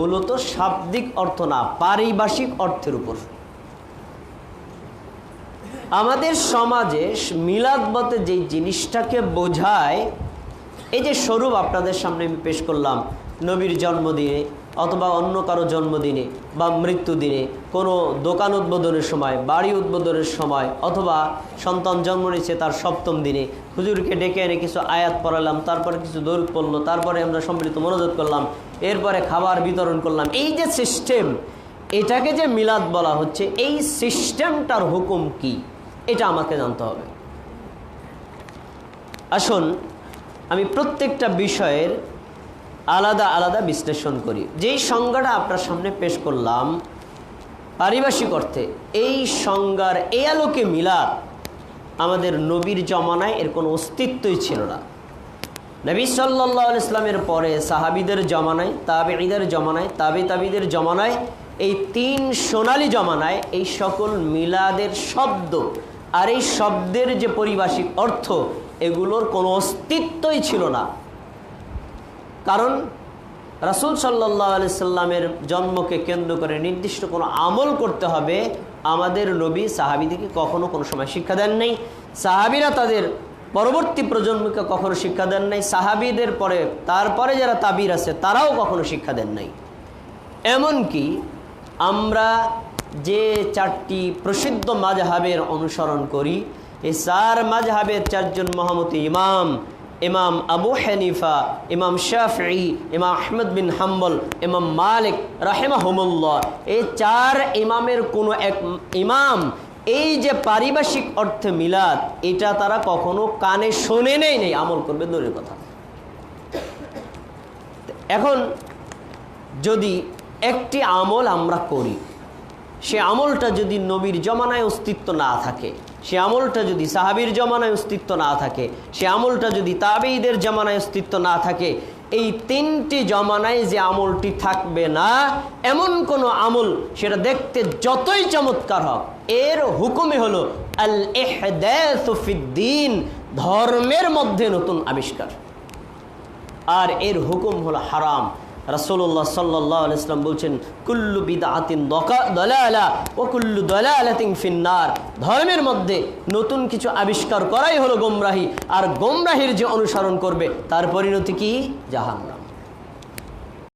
মূলত শাব্দিক অর্থ না, পারিভাষিক অর্থের উপর। আমাদের সমাজে মিলাদ মতে যেই জিনিসটাকে বোঝায়, এই যে স্বরূপ আপনাদের সামনে আমি পেশ করলাম, নবীর জন্মদিনে অথবা অন্য কারও জন্মদিনে বা মৃত্যুদিনে কোনো দোকান উদ্বোধনের সময়, বাড়ি উদ্বোধনের সময় অথবা সন্তান জন্ম নিয়েছে তার সপ্তম দিনে, হুজুরকে ডেকে এনে কিছু আয়াত পড়ালাম, তারপরে কিছু দৌড় পড়ল, তারপরে আমরা সম্মিলিত মনোযোগ করলাম, এরপরে খাবার বিতরণ করলাম। এই যে সিস্টেম এটাকে যে মিলাদ বলা হচ্ছে, এই সিস্টেমটার হুকুম কি? এটা আমাকে জানতে হবে। আসুন, আমি প্রত্যেকটা বিষয়ের আলাদা আলাদা বিশ্লেষণ করি। যেই সংজ্ঞাটা আপনার সামনে পেশ করলাম, পারিভাষিক অর্থে এই সংজ্ঞার এই আলোকে মিলাদ আমাদের নবীর জমানায় এর কোনো অস্তিত্বই ছিল না। নবী সাল্লাহ ইসলামের পরে সাহাবিদের জমানায়, তাবেঈদের জমানায়, তাবে তাবিদের জমানায়, এই তিন সোনালী জমানায় এই সকল মিলাদের শব্দ আর এই শব্দের যে পরিভাষিক অর্থ, এগুলোর কোনো অস্তিত্বই ছিল না। কারণ রাসুল সাল্লাহ আলি সাল্লামের জন্মকে কেন্দ্র করে নির্দিষ্ট কোনো আমল করতে হবে আমাদের নবী সাহাবিদিকে কখনো কোনো সময় শিক্ষা দেন নাই। সাহাবিরা তাদের পরবর্তী প্রজন্মকে কখনো শিক্ষা দেন নাই। সাহাবিদের পরে, তারপরে যারা তাবির আছে, তারাও কখনো শিক্ষা দেন নাই। এমনকি আমরা যে চারটি প্রসিদ্ধ মাঝহাবের অনুসরণ করি, এই চার মাঝহাবের চারজন মহামতি ইমাম ইমাম আবু হানিফা, ইমাম শাফি ইমাম আহমদ বিন হাম্বল, ইমাম মালিক রাহেমাহমুল্লাহ। এই চার ইমামের কোনো এক ইমাম, এই যে পারিভাষিক অর্থে মিলাদ, এটা তারা কখনো কানে শোনে নেই নেই, আমল করবে দূরের কথা। এখন যদি একটি আমল আমরা করি, সে আমলটা যদি নবীর জমানায় অস্তিত্ব না থাকে সে আমলটা যদি সাহাবির জমানায় অস্তিত্ব না থাকে, সে আমলটা যদি তাবেইদের জমানায় অস্তিত্ব না থাকে, এই তিনটি জমানায় যে আমলটি থাকবে না, এমন কোনো আমল সেটা দেখতে যতই চমৎকার হোক এর হুকুমে হলো আল এহদিন ধর্মের মধ্যে নতুন আবিষ্কার। আর এর হুকুম হলো হারাম। রাসোল্লাহ সাল্লাহ ইসলাম বলছেন, কুল্লু বিদাতিন ও কুল্লু ফিন্নার। ধর্মের মধ্যে নতুন কিছু আবিষ্কার করাই হলো গোমরাহি, আর গোমরাহির যে অনুসরণ করবে, তার পরিণতি কি? জাহান্ন